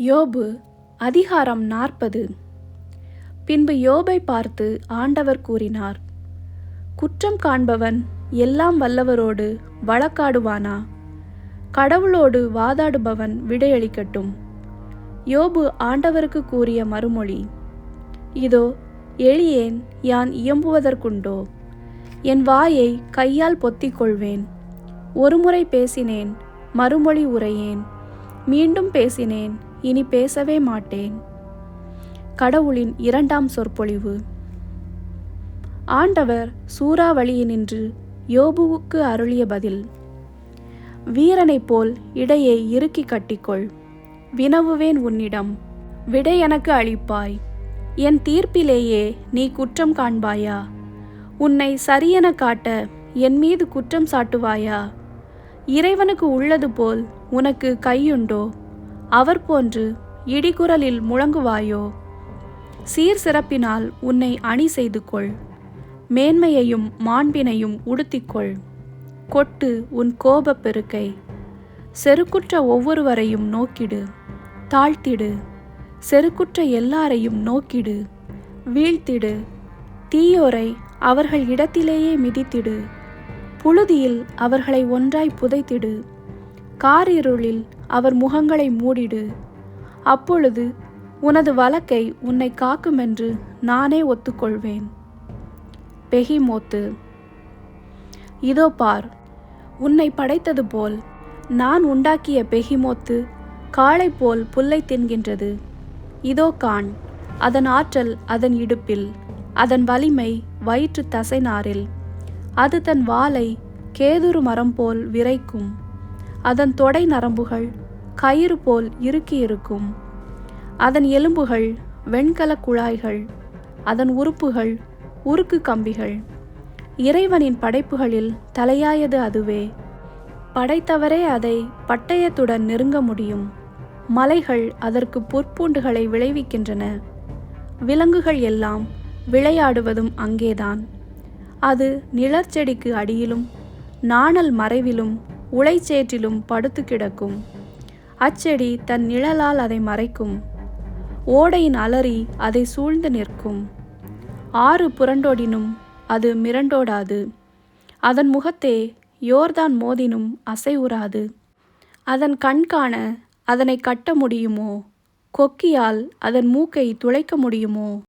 யோபு அதிகாரம் நாற்பது. பின்பு யோபை பார்த்து ஆண்டவர் கூறினார் குற்றம் காண்பவன் எல்லாம் வல்லவரோடு வழக்காடுவானா? கடவுளோடு வாதாடுபவன் விடையளிக்கட்டும். யோபு ஆண்டவருக்கு கூறிய மறுமொழி இதோ எளியேன் யான் இயம்புவதற்குண்டோ? என் வாயை கையால் பொத்திக் கொள்வேன் ஒருமுறை பேசினேன் மறுமொழி உரையேன். மீண்டும் பேசினேன் இனி பேசவே மாட்டேன். கடவுளின் இரண்டாம் சொற்பொழிவு. ஆண்டவர் சூறாவளியினின்று யோபுவுக்கு அருளிய பதில் வீரனைப் போல் இடையை இறுக்கி கட்டிக்கொள். வினவுவேன் உன்னிடம். விடை எனக்கு அளிப்பாய். என் தீர்ப்பிலேயே நீ குற்றம் காண்பாயா? உன்னை சரியென காட்ட என் மீது குற்றம் சாட்டுவாயா? இறைவனுக்கு உள்ளது போல் உனக்கு கையுண்டோ? அவர் போன்று இடிகுரலில் முழங்குவாயோ? சீர் சிறப்பினால் உன்னை அணி செய்து கொள் மேன்மையையும் மாண்பினையும் உடுத்திக்கொள். கொட்டு உன் கோபப் பெருக்கை. செருக்குற்ற ஒவ்வொருவரையும் நோக்கிடு. தாழ்த்திடு. செருக்குற்ற எல்லாரையும் நோக்கிடு. வீழ்த்திடு. தீயோரை அவர்கள் இடத்திலேயே மிதித்திடு. புழுதியில் அவர்களை ஒன்றாய் புதைத்திடு. காரிருளில் அவர் முகங்களை மூடிடு. அப்பொழுது உனது வழக்கை உன்னை காக்குமென்று நானே ஒத்துக்கொள்வேன். பெஹிமோத்து இதோ பார் உன்னை படைத்தது போல் நான் உண்டாக்கிய பெஹிமோத்து காளை போல் புல்லை தின்கின்றது. இதோ காண் அதன் ஆற்றல் அதன் இடுப்பில் அதன் வலிமை வயிற்று தசைநாரில் அது தன் வாளை கேதுரு மரம் போல் விரைக்கும். அதன் தொடை நரம்புகள் கயிறு போல் இறுக்கி இருக்கும். அதன் எலும்புகள் வெண்கல குழாய்கள். அதன் உறுப்புகள் உருக்கு கம்பிகள். இறைவனின் படைப்புகளில் தலையாயது அதுவே. படைத்தவரே அதை பட்டயத்துடன் நெருங்க முடியும். மலைகள் அதற்கு பொற்பூண்டுகளை விளைவிக்கின்றன. விலங்குகள் எல்லாம் விளையாடுவதும் அங்கேதான். அது நிழற்செடிக்கு அடியிலும் நாணல் மறைவிலும் உளைச்சேற்றிலும் படுத்து கிடக்கும். அச்செடி தன் நிழலால் அதை மறைக்கும். ஓடையின் அலறி அதை சூழ்ந்து நிற்கும். ஆறு புரண்டோடினும் அது மிரண்டோடாது. அதன் முகத்தே யோர்தான் மோதினும் அசைவுறாது அதன் கண்காண அதனை கட்ட முடியுமோ? கொக்கியால் அதன் மூக்கை துளைக்க முடியுமோ?